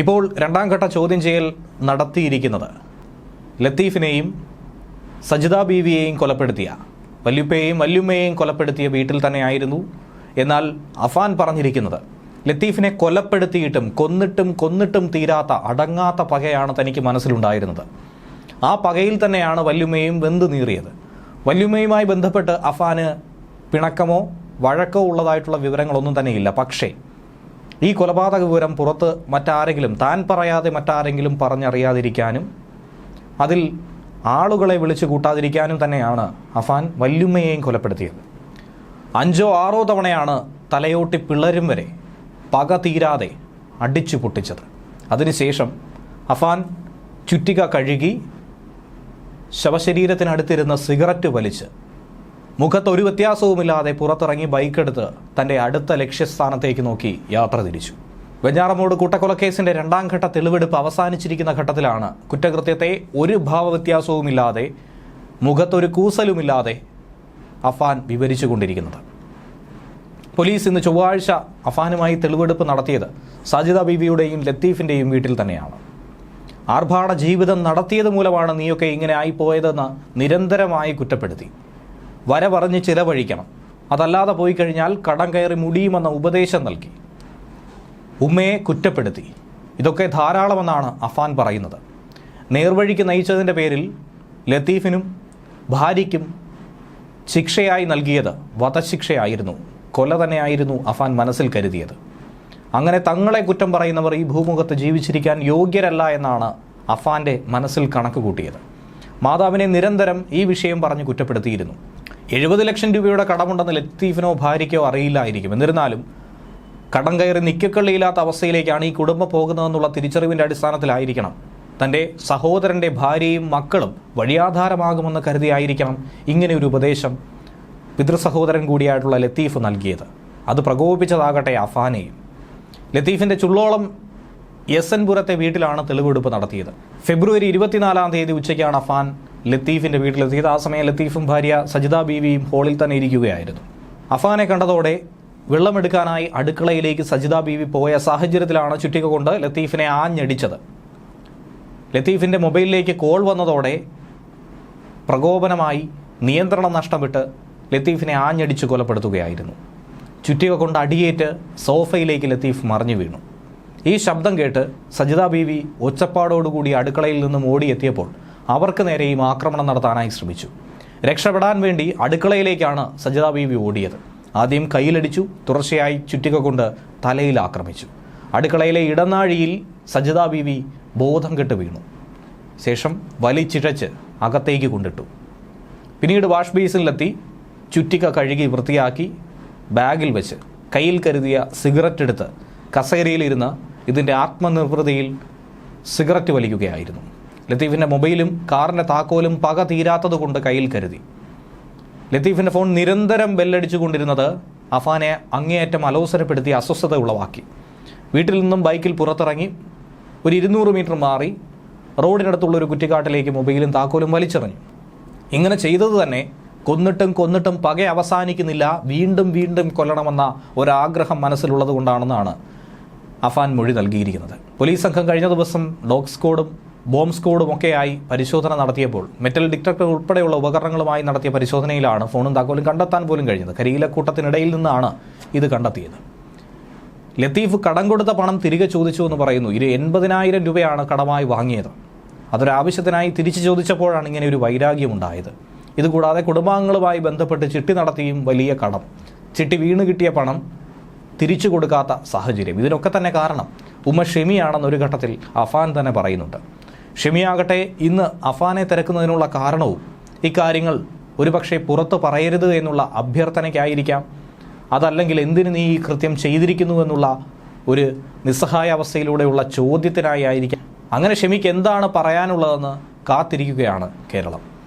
ഇപ്പോൾ രണ്ടാം ഘട്ട ചോദ്യം ചെയ്യൽ നടത്തിയിരിക്കുന്നത്. ലത്തീഫിനെയും സജിത ബീവിയെയും കൊലപ്പെടുത്തിയ വല്യുപ്പയെയും വല്യുമ്മയെയും കൊലപ്പെടുത്തിയ വീട്ടിൽ തന്നെയായിരുന്നു. എന്നാൽ അഫാൻ പറഞ്ഞിരിക്കുന്നത് ലത്തീഫിനെ കൊലപ്പെടുത്തിയിട്ടും കൊന്നിട്ടും കൊന്നിട്ടും തീരാത്ത അടങ്ങാത്ത പകയാണ് തനിക്ക് മനസ്സിലുണ്ടായിരുന്നത്. ആ പകയിൽ തന്നെയാണ് വല്യുമ്മയും വെന്ത് നീറിയത്. വല്യുമ്മയുമായി ബന്ധപ്പെട്ട് അഫാന് പിണക്കമോ വഴക്കോ ഉള്ളതായിട്ടുള്ള വിവരങ്ങളൊന്നും തന്നെയില്ല. പക്ഷേ ഈ കൊലപാതക വിവരം പുറത്ത് മറ്റാരെങ്കിലും താൻ പറയാതെ മറ്റാരെങ്കിലും പറഞ്ഞറിയാതിരിക്കാനും അതിൽ ആളുകളെ വിളിച്ചു കൂട്ടാതിരിക്കാനും തന്നെയാണ് അഫാൻ വല്യുമ്മയെയും കൊലപ്പെടുത്തിയത്. അഞ്ചോ ആറോ തവണയാണ് തലയോട്ടി പിള്ളരും വരെ പക തീരാതെ അടിച്ചു പൊട്ടിച്ചത്. അതിനുശേഷം അഫാൻ ചുറ്റിക കഴുകി ശവശരീരത്തിനടുത്തിരുന്ന സിഗരറ്റ് വലിച്ച് മുഖത്ത് ഒരു വ്യത്യാസവുമില്ലാതെ പുറത്തിറങ്ങി ബൈക്കെടുത്ത് തന്റെ അടുത്ത ലക്ഷ്യസ്ഥാനത്തേക്ക് നോക്കി യാത്ര തിരിച്ചു. വെഞ്ഞാറമൂട് കൂട്ടക്കൊലക്കേസിന്റെ രണ്ടാം ഘട്ട തെളിവെടുപ്പ് അവസാനിച്ചിരിക്കുന്ന ഘട്ടത്തിലാണ് കുറ്റകൃത്യത്തെ ഒരു ഭാവവ്യത്യാസവുമില്ലാതെ മുഖത്തൊരു കൂസലുമില്ലാതെ അഫാൻ വിവരിച്ചുകൊണ്ടിരിക്കുന്നത്. പോലീസ് ഇന്ന് ചൊവ്വാഴ്ച അഫാനുമായി തെളിവെടുപ്പ് നടത്തിയത് സാജിദ ബീവിയുടെയും ലത്തീഫിന്റെയും വീട്ടിൽ തന്നെയാണ്. ആർഭാട ജീവിതം നടത്തിയത് മൂലമാണ് നീയൊക്കെ ഇങ്ങനെ ആയിപ്പോയതെന്ന് നിരന്തരമായി കുറ്റപ്പെടുത്തി. വര പറഞ്ഞ് ചിലവഴിക്കണം. അതല്ലാതെ പോയി കഴിഞ്ഞാൽ കടം കയറി മുടിയുമെന്ന ഉപദേശം നൽകി. ഉമ്മയെ കുറ്റപ്പെടുത്തി. ഇതൊക്കെ ധാരാളമെന്നാണ് അഫാൻ പറയുന്നത്. നേർവഴിക്ക് നയിച്ചതിന്റെ പേരിൽ ലത്തീഫിനും ഭാര്യയ്ക്കും ശിക്ഷയായി നൽകിയത് വധശിക്ഷയായിരുന്നു. കൊല തന്നെയായിരുന്നു അഫാൻ മനസ്സിൽ കരുതിയത്. അങ്ങനെ തങ്ങളെ കുറ്റം പറയുന്നവർ ഈ ഭൂമുഖത്ത് ജീവിച്ചിരിക്കാൻ യോഗ്യരല്ല എന്നാണ് അഫാന്റെ മനസ്സിൽ കണക്ക് കൂട്ടിയത്. മാതാവിനെ നിരന്തരം ഈ വിഷയം പറഞ്ഞ് കുറ്റപ്പെടുത്തിയിരുന്നു. എഴുപത് ലക്ഷം രൂപയുടെ കടമുണ്ടെന്ന് ലത്തീഫിനോ ഭാര്യയ്ക്കോ അറിയില്ലായിരിക്കും. എന്നിരുന്നാലും കടം കയറി നിക്കക്കള്ളിയില്ലാത്ത അവസ്ഥയിലേക്കാണ് ഈ കുടുംബം പോകുന്നതെന്നുള്ള തിരിച്ചറിവിന്റെ അടിസ്ഥാനത്തിലായിരിക്കണം. തന്റെ സഹോദരന്റെ ഭാര്യയും മക്കളും വഴിയാധാരമാകുമെന്ന് കരുതിയായിരിക്കണം ഇങ്ങനെ ഒരു ഉപദേശം പിതൃസഹോദരൻ കൂടിയായിട്ടുള്ള ലത്തീഫ് നൽകിയത്. അത് പ്രകോപിപ്പിച്ചതാകട്ടെ അഫാനെയും. ലത്തീഫിന്റെ ചുള്ളോളം എസ് എൻ വീട്ടിലാണ് തെളിവെടുപ്പ് നടത്തിയത്. ഫെബ്രുവരി ഇരുപത്തിനാലാം തീയതി ഉച്ചയ്ക്കാണ് അഫാൻ ലത്തീഫിന്റെ വീട്ടിലെത്തിയത്. ആ സമയം ലത്തീഫും ഭാര്യ സജിത ബീവിയും ഹോളിൽ തന്നെ ഇരിക്കുകയായിരുന്നു. അഫാനെ കണ്ടതോടെ വെള്ളമെടുക്കാനായി അടുക്കളയിലേക്ക് സജിത ബീവി പോയ സാഹചര്യത്തിലാണ് ചുറ്റിക കൊണ്ട് ലത്തീഫിനെ ആഞ്ഞടിച്ചത്. ലത്തീഫിന്റെ മൊബൈലിലേക്ക് കോൾ വന്നതോടെ പ്രകോപനമായി നിയന്ത്രണം നഷ്ടപ്പെട്ട് ലത്തീഫിനെ ആഞ്ഞടിച്ച് കൊലപ്പെടുത്തുകയായിരുന്നു. ചുറ്റിക കൊണ്ട് അടിയേറ്റ് സോഫയിലേക്ക് ലത്തീഫ് മറിഞ്ഞു വീണു. ഈ ശബ്ദം കേട്ട് സജിത ബീവി ഒച്ചപ്പാടോടുകൂടി അടുക്കളയിൽ നിന്നും ഓടിയെത്തിയപ്പോൾ അവർക്ക് നേരെയും ആക്രമണം നടത്താനായി ശ്രമിച്ചു. രക്ഷപ്പെടാൻ വേണ്ടി അടുക്കളയിലേക്കാണ് സജിത ബീവി ഓടിയത്. ആദ്യം കയ്യിലടിച്ചു തുടർച്ചയായി ചുറ്റിക കൊണ്ട് തലയിൽ ആക്രമിച്ചു. അടുക്കളയിലെ ഇടനാഴിയിൽ സജിത ബീവി ബോധം കെട്ട് വീണു. ശേഷം വലിച്ചിഴച്ച് അകത്തേക്ക് കൊണ്ടിട്ടു. പിന്നീട് വാഷ് ബേസിനിലെത്തി ചുറ്റിക കഴുകി വൃത്തിയാക്കി ബാഗിൽ വെച്ച് കയ്യിൽ കരുതിയ സിഗരറ്റ് എടുത്ത് കസേരയിലിരുന്ന് ഇതിന്റെ ആത്മനിർവൃതിയിൽ സിഗരറ്റ് വലിക്കുകയായിരുന്നു. ലത്തീഫിന്റെ മൊബൈലും കാറിന്റെ താക്കോലും പക തീരാത്തത് കൊണ്ട് കയ്യിൽ കരുതി. ലത്തീഫിന്റെ ഫോൺ നിരന്തരം ബെല്ലടിച്ചുകൊണ്ടിരുന്നത് അഫാനെ അങ്ങേയറ്റം അലോസരപ്പെടുത്തി അസ്വസ്ഥത ഉളവാക്കി. വീട്ടിൽ നിന്നും ബൈക്കിൽ പുറത്തിറങ്ങി ഒരു ഇരുന്നൂറ് മീറ്റർ മാറി റോഡിനടുത്തുള്ള ഒരു കുറ്റിക്കാട്ടിലേക്ക് മൊബൈലും താക്കോലും വലിച്ചെറിഞ്ഞു. ഇങ്ങനെ ചെയ്തത് തന്നെ കൊന്നിട്ടും കൊന്നിട്ടും പക അവസാനിക്കുന്നില്ല വീണ്ടും വീണ്ടും കൊല്ലണമെന്ന ഒരാഗ്രഹം മനസ്സിലുള്ളത് കൊണ്ടാണെന്നാണ് അഫാൻ മൊഴി നൽകിയിരിക്കുന്നത്. പോലീസ് സംഘം കഴിഞ്ഞ ദിവസം ഡോഗ് സ്ക്വാഡും ബോംബ് സ്ക്വാഡും ഒക്കെയായി പരിശോധന നടത്തിയപ്പോൾ മെറ്റൽ ഡിറ്റക്ടർ ഉൾപ്പെടെയുള്ള ഉപകരണങ്ങളുമായി നടത്തിയ പരിശോധനയിലാണ് ഫോണും താക്കോലും കണ്ടെത്താൻ പോലും കഴിഞ്ഞത്. കരിയിലക്കൂട്ടത്തിനിടയിൽ നിന്നാണ് ഇത് കണ്ടെത്തിയത്. ലത്തീഫ് കടം കൊടുത്ത പണം തിരികെ ചോദിച്ചു എന്ന് പറയുന്നു. ഇരു എൺപതിനായിരം രൂപയാണ് കടമായി വാങ്ങിയത്. അതൊരാവശ്യത്തിനായി തിരിച്ചു ചോദിച്ചപ്പോഴാണ് ഇങ്ങനെ ഒരു വൈരാഗ്യമുണ്ടായത് ഇതുകൂടാതെ കുടുംബാംഗങ്ങളുമായി ബന്ധപ്പെട്ട് ചിട്ടി നടത്തിയും വലിയ കടം. ചിട്ടി വീണ് കിട്ടിയ പണം തിരിച്ചു കൊടുക്കാത്ത സാഹചര്യം. ഇതിനൊക്കെ തന്നെ കാരണം ഉമ്മ ഷെമിയാണെന്നൊരു ഘട്ടത്തിൽ അഫാൻ തന്നെ പറയുന്നുണ്ട്. ഷെമിയാകട്ടെ ഇന്ന് അഫാനെ തിരക്കുന്നതിനുള്ള കാരണവും ഇക്കാര്യങ്ങൾ ഒരുപക്ഷെ പുറത്ത് പറയരുത് എന്നുള്ള അഭ്യർത്ഥനയ്ക്കായിരിക്കാം. അതല്ലെങ്കിൽ എന്തിന് നീ ഈ കൃത്യം ചെയ്തിരിക്കുന്നു എന്നുള്ള ഒരു നിസ്സഹായ അവസ്ഥയിലൂടെയുള്ള ചോദ്യത്തിനായി ആയിരിക്കാം. അങ്ങനെ ഷെമിക്ക് എന്താണ് പറയാനുള്ളതെന്ന് കാത്തിരിക്കുകയാണ് കേരളം.